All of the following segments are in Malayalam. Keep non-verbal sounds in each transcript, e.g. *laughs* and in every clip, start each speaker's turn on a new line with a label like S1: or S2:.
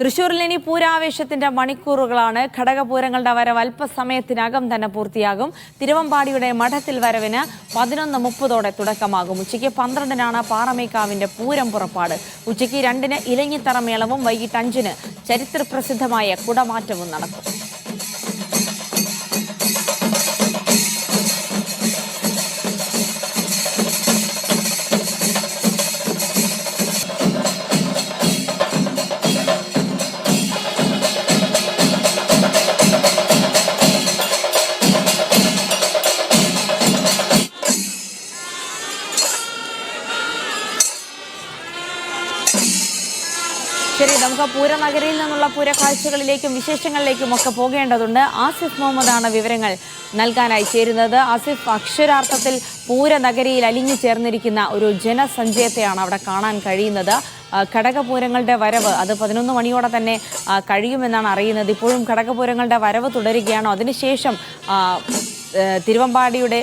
S1: തൃശൂരിൽ ഇനി പൂരാവേശത്തിന്റെ മണിക്കൂറുകളാണ്. ഘടകപൂരങ്ങളുടെ വരവ് അല്പസമയത്തിനകം തന്നെ പൂർത്തിയാകും. തിരുവമ്പാടിയുടെ മഠത്തിൽ വരവിന് പതിനൊന്ന് മുപ്പതോടെ തുടക്കമാകും. ഉച്ചയ്ക്ക് പന്ത്രണ്ടിനാണ് പാറമേക്കാവിന്റെ പൂരം പുറപ്പാട്. ഉച്ചയ്ക്ക് രണ്ടിന് ഇലഞ്ഞിത്തറ മേളവും വൈകിട്ട് അഞ്ചിന് ചരിത്രപ്രസിദ്ധമായ കുടമാറ്റവും നടക്കും. ശരി നമുക്ക് പൂരനഗരിയിൽ നിന്നുള്ള പൂരക്കാഴ്ചകളിലേക്കും വിശേഷങ്ങളിലേക്കും ഒക്കെ പോകേണ്ടതുണ്ട്. ആസിഫ് മുഹമ്മദാണ് വിവരങ്ങൾ നൽകാനായി ചേരുന്നത്. ആസിഫ് അക്ഷരാർത്ഥത്തിൽ പൂരനഗരിയിൽ അലിഞ്ഞു ചേർന്നിരിക്കുന്ന ഒരു ജനസഞ്ചയത്തെയാണ് അവിടെ കാണാൻ കഴിയുന്നത്. ഘടകപൂരങ്ങളുടെ വരവ് അത് പതിനൊന്ന് മണിയോടെ തന്നെ കഴിയുമെന്നാണ് അറിയുന്നത്. ഇപ്പോഴും ഘടകപൂരങ്ങളുടെ വരവ് തുടരുകയാണോ. അതിനുശേഷം തിരുവമ്പാടിയുടെ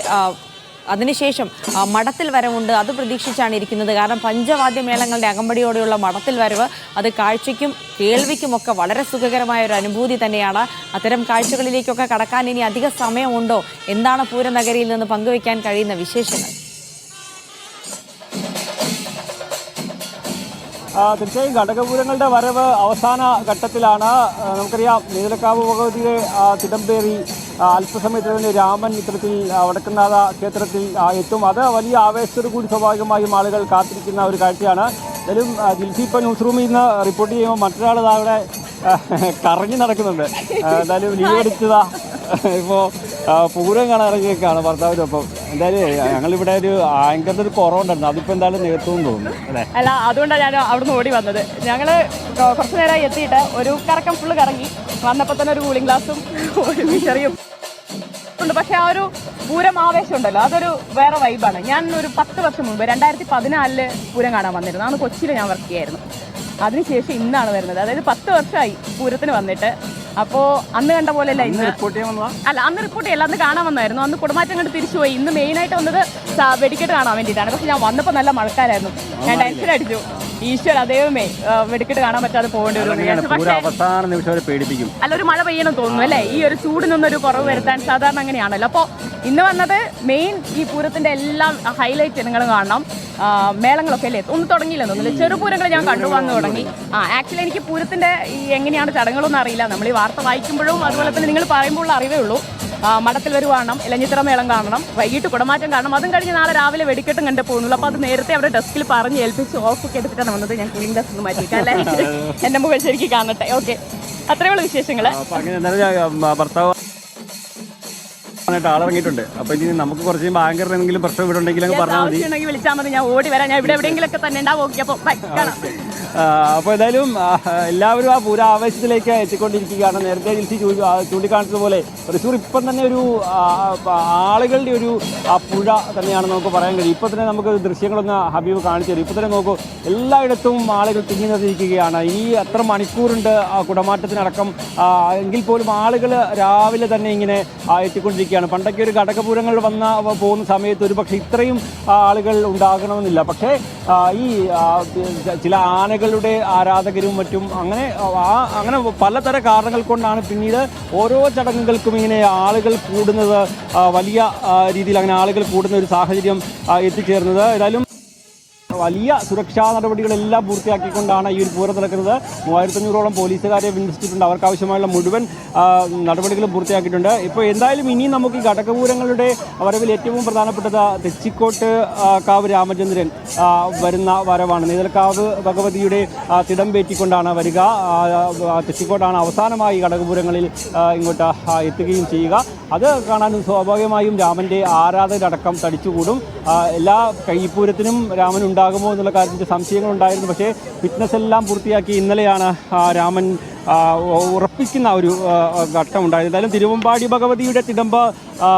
S1: അതിനുശേഷം മഠത്തിൽ വരവുണ്ട്. അത് പ്രതീക്ഷിച്ചാണ് ഇരിക്കുന്നത്. കാരണം പഞ്ചവാദ്യമേളങ്ങളുടെ അകമ്പടിയോടെയുള്ള മഠത്തിൽ വരവ് അത് കാഴ്ചയ്ക്കും കേൾവിക്കുമൊക്കെ വളരെ സുഖകരമായ ഒരു അനുഭൂതി തന്നെയാണ്. അത്തരം കാഴ്ചകളിലേക്കൊക്കെ കടക്കാൻ ഇനി അധിക സമയമുണ്ടോ? എന്താണ് പൂരനഗരിയിൽ നിന്ന് പങ്കുവയ്ക്കാൻ കഴിയുന്ന വിശേഷങ്ങൾ?
S2: തീർച്ചയായും ഘടകപൂരങ്ങളുടെ വരവ് അവസാന ഘട്ടത്തിലാണ്. നമുക്കറിയാം നീലക്കാവ് ഭഗവതിയെ തിടമ്പേറി ആ, അല്പസമയത്ത് തന്നെ രാമൻ ഇത്തരത്തിൽ ആ, ക്ഷേത്രത്തിൽ എത്തും. അത് വലിയ ആവേശത്തോടു കൂടി സ്വാഭാവികമായും ആളുകൾ കാത്തിരിക്കുന്ന ഒരു കാഴ്ചയാണ്. എന്തായാലും ദിൽസി ഇപ്പോൾ ന്യൂസ് റൂമിൽ നിന്ന് റിപ്പോർട്ട് ചെയ്യുമ്പോൾ മറ്റൊരാൾ അവിടെ കറങ്ങി നടക്കുന്നുണ്ട്. എന്തായാലും ലീവ് എടുത്തതാ. ഇപ്പോൾ പൂരം കാണാൻ ഭർത്താവിന്റെ ഒപ്പം. എന്തായാലും ഞങ്ങളിവിടെ ഒരു ആങ്കറിന്റെ കുറവുണ്ടായിരുന്നു. അതിപ്പോൾ എന്തായാലും നികത്തുമെന്ന് തോന്നുന്നു അല്ലേ?
S3: അല്ല അതുകൊണ്ടാണ് ഞാൻ അവിടുന്ന് ഓടി വന്നത്. ഞങ്ങൾ കുറച്ച് നേരമായി എത്തിയിട്ട് ഒരു കറക്കം ഫുള്ള് കറങ്ങി. വന്നപ്പോൾ തന്നെ ഒരു കൂളിംഗ് ഗ്ലാസും ഒരു മിച്ചറിയും ഉണ്ട്. പക്ഷെ ആ ഒരു പൂരം ആവേശം ഉണ്ടല്ലോ. അതൊരു വേറെ വൈബാണ് ഞാൻ ഒരു പത്ത് വർഷം മുമ്പ് രണ്ടായിരത്തി പതിനാലിൽ പൂരം കാണാൻ വന്നിരുന്നു. അന്ന് കൊച്ചിയിൽ ഞാൻ വർക്ക് ചെയ്യായിരുന്നു. അതിനുശേഷം ഇന്നാണ് വരുന്നത്. അതായത് പത്ത് വർഷമായി പൂരത്തിന് വന്നിട്ട് അപ്പോൾ അന്ന് കണ്ട ഇന്ന്.
S2: റിപ്പോർട്ട് ചെയ്യാൻ വന്നതാ?
S3: അല്ല അന്ന് റിപ്പോർട്ട് ചെയ്യല്ല അന്ന് കാണാൻ വന്നായിരുന്നു. അന്ന് കുടുംബാറ്റം കണ്ട് തിരിച്ചു പോയി. ഇന്ന് മെയിനായിട്ട് വന്നത് വെടിക്കെട്ട് കാണാൻ വേണ്ടിയിട്ടാണ്. പക്ഷെ ഞാൻ വന്നപ്പോൾ നല്ല മഴക്കാരായിരുന്നു ഞാൻ ടെൻഷൻ അടിച്ചു. ഈശ്വര ദൈവമേ ആ, കാണാൻ പറ്റാതെ പോകേണ്ടി വരും.
S2: അവസാന നിമിഷം വരെ പേടിപ്പിക്കും.
S3: അല്ല ഒരു മഴ പെയ്യണം തോന്നുന്നു അല്ലേ? ഈ ഒരു ചൂടിനൊന്നൊരു കുറവ് വരുത്താൻ സാധാരണ അങ്ങനെയാണല്ലോ. അപ്പോൾ ഇന്ന് വന്നത് മെയിൻ ഈ പൂരത്തിന്റെ എല്ലാം ഹൈലൈറ്റ് നിങ്ങൾ കാണണം. മേളങ്ങളൊക്കെ അല്ലേ? ഒന്ന് തുടങ്ങിയില്ല തോന്നുന്നില്ല ചെറുപൂരങ്ങൾ ഞാൻ കണ്ടു വന്നു തുടങ്ങി. ആ ആക്ച്വലി എനിക്ക് പൂരത്തിന്റെ ഈ എങ്ങനെയാണ് ചടങ്ങുകളൊന്നും അറിയില്ല. നമ്മൾ ഈ വാർത്ത വായിക്കുമ്പോഴും അതുപോലെ തന്നെ നിങ്ങൾ പറയുമ്പോഴുള്ള അറിവേ ഉള്ളൂ. മഠത്തിൽ വരു കാണണം ഇലഞ്ഞിത്തറ മേളം കാണണം വൈകിട്ട് കുടമാറ്റം കാണണം. അതും കഴിഞ്ഞ് നാളെ രാവിലെ വെടിക്കെട്ടും കണ്ടു പോകുന്നുള്ളൂ. അപ്പോൾ അത് നേരത്തെ അവിടെ ഡെസ്കിൽ പറഞ്ഞ് ഏൽപ്പിച്ച് ഓഫ് ഒക്കെ എടുത്തിട്ടാണ് വന്നത്. ഞാൻ കൂളിംഗ് ഡെസ്ക് മാറ്റിയിട്ട് അല്ലേ? *laughs* എന്റെ മുഖം ശരിക്കും കാണട്ടെ. ഓക്കെ അത്രയുള്ള വിശേഷങ്ങൾ
S2: ഞാൻ, ആ, ഭർത്താവ് ആളിറങ്ങിയിട്ടുണ്ട് അപ്പൊ ഇനി നമുക്ക് കുറച്ച് എന്തെങ്കിലും പ്രശ്നം ഇവിടെ ഉണ്ടെങ്കിൽ പറഞ്ഞാൽ മതി.
S3: വിളിച്ചാൽ മതി. ഞാൻ ഓടി വരാം. ഞാൻ ഇവിടെ എവിടെയെങ്കിലും ഒക്കെ തന്നെ ഉണ്ടാവും. ഓക്കെ അപ്പോൾ
S2: അപ്പോൾ എന്തായാലും എല്ലാവരും ആ പൂര ആവേശത്തിലേക്ക് എത്തിക്കൊണ്ടിരിക്കുകയാണ്. നേരത്തെ ജിൽസി ചൂണ്ടിക്കാണിച്ചതുപോലെ തൃശ്ശൂർ ഇപ്പം തന്നെ ഒരു ആളുകളുടെ ഒരു ആ, പുഴ തന്നെയാണ് നമുക്ക് പറയാൻ കഴിയും. ഇപ്പം തന്നെ നമുക്ക് ദൃശ്യങ്ങളൊന്ന് ഹബീബ് കാണിച്ചു തരും. ഇപ്പം തന്നെ നോക്കൂ എല്ലായിടത്തും ആളുകൾ തിങ്ങി നിർത്തിയിരിക്കുകയാണ് ഈ എത്ര മണിക്കൂറുണ്ട് ആ കുടമാറ്റത്തിനടക്കം. എങ്കിൽ പോലും ആളുകൾ രാവിലെ തന്നെ ഇങ്ങനെ എത്തിക്കൊണ്ടിരിക്കുകയാണ്. പണ്ടൊക്കെ ഒരു ഘടകപൂരങ്ങൾ വന്ന പോകുന്ന സമയത്ത് ഒരു പക്ഷേ ഇത്രയും ആളുകൾ ഉണ്ടാകണമെന്നില്ല. പക്ഷേ ഈ ചില ചില ആനകളുടെ ആരാധകരും മറ്റും അങ്ങനെ ആ അങ്ങനെ പലതര കാരണങ്ങൾ കൊണ്ടാണ് പിന്നീട് ഓരോ ചടങ്ങുകൾക്കും ഇങ്ങനെ ആളുകൾ കൂടുന്നത് വലിയ രീതിയിൽ അങ്ങനെ ആളുകൾ കൂടുന്ന ഒരു സാഹചര്യം എത്തിച്ചേർന്നത്. ഏതായാലും വലിയ സുരക്ഷാ നടപടികളെല്ലാം പൂർത്തിയാക്കിക്കൊണ്ടാണ് ഈ ഒരു പൂരം നടക്കുന്നത്. മൂവായിരത്തഞ്ഞൂറോളം പോലീസുകാരെ വിന്യസിച്ചിട്ടുണ്ട്. അവർക്ക് ആവശ്യമായുള്ള മുഴുവൻ നടപടികളും പൂർത്തിയാക്കിയിട്ടുണ്ട്. ഇപ്പോൾ എന്തായാലും ഇനി നമുക്ക് ഈ ഘടകപൂരങ്ങളുടെ വരവിൽ ഏറ്റവും പ്രധാനപ്പെട്ടത് തെച്ചിക്കോട്ട് കാവ് രാമചന്ദ്രൻ വരുന്ന വരവാണ്. നീതൽക്കാവ് ഭഗവതിയുടെ ആ, തിടം പേറ്റിക്കൊണ്ടാണ് വരിക. തെച്ചിക്കോട്ടാണ് അവസാനമായി ഘടകപൂരങ്ങളിൽ ഇങ്ങോട്ട് എത്തുകയും ചെയ്യുക. അത് കാണാൻ സ്വാഭാവികമായും രാമന്റെ ആരാധകരടക്കം തടിച്ചുകൂടും. എല്ലാ കൈപ്പൂരത്തിനും രാമൻ ഉണ്ടാകുമോ എന്നുള്ള കാര്യത്തിൽ സംശയങ്ങളുണ്ടായിരുന്നു. പക്ഷേ ഫിറ്റ്നസ് എല്ലാം പൂർത്തിയാക്കി ഇന്നലെയാണ് രാമൻ ഉറപ്പിക്കുന്ന ഒരു ഘട്ടമുണ്ടായത് എന്തായാലും തിരുവമ്പാടി ഭഗവതിയുടെ തിടമ്പ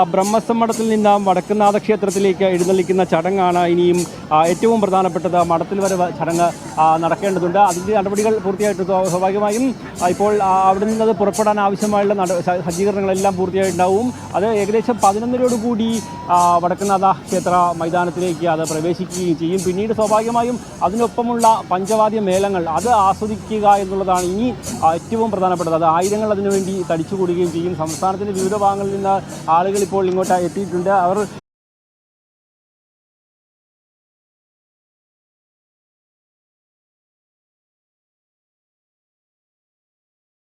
S2: ബ്രഹ്മസമ്മടത്തിൽ നിന്ന് വടക്കുന്നാഥ ക്ഷേത്രത്തിലേക്ക് എഴുന്നള്ളിക്കുന്ന ചടങ്ങാണ് ഇനിയും ഏറ്റവും പ്രധാനപ്പെട്ടത്. മഠത്തിൽ വരെ ചടങ്ങ് നടക്കേണ്ടതുണ്ട്. അതിന്റെ നടപടികൾ പൂർത്തിയായിട്ട് സ്വാ- സ്വാഭാവികമായും ഇപ്പോൾ അവിടെ നിന്ന് അത് പുറപ്പെടാൻ ആവശ്യമായുള്ള സജ്ജീകരണങ്ങളെല്ലാം പൂർത്തിയായിട്ടുണ്ടാവും. അത് ഏകദേശം പതിനൊന്നരയോട് കൂടി ആ, വടക്കുന്നാഥ ക്ഷേത്ര മൈതാനത്തിലേക്ക് അത് പ്രവേശിക്കുകയും ചെയ്യും. പിന്നീട് സ്വാഭാവികമായും അതിനൊപ്പമുള്ള പഞ്ചവാദ്യ മേളങ്ങൾ അത് ആസ്വദിക്കുക എന്നുള്ളതാണ്. ഇനി ഏറ്റവും പ്രധാനപ്പെട്ടത്. അത് ആയിരങ്ങൾ അതിനുവേണ്ടി തടിച്ചുകൂടുകയും ചെയ്യും. സംസ്ഥാനത്തിന്റെ വിവിധ ഭാഗങ്ങളിൽ നിന്ന് ആളുകൾ ഇപ്പോൾ ഇങ്ങോട്ട് എത്തിയിട്ടുണ്ട്. അവർ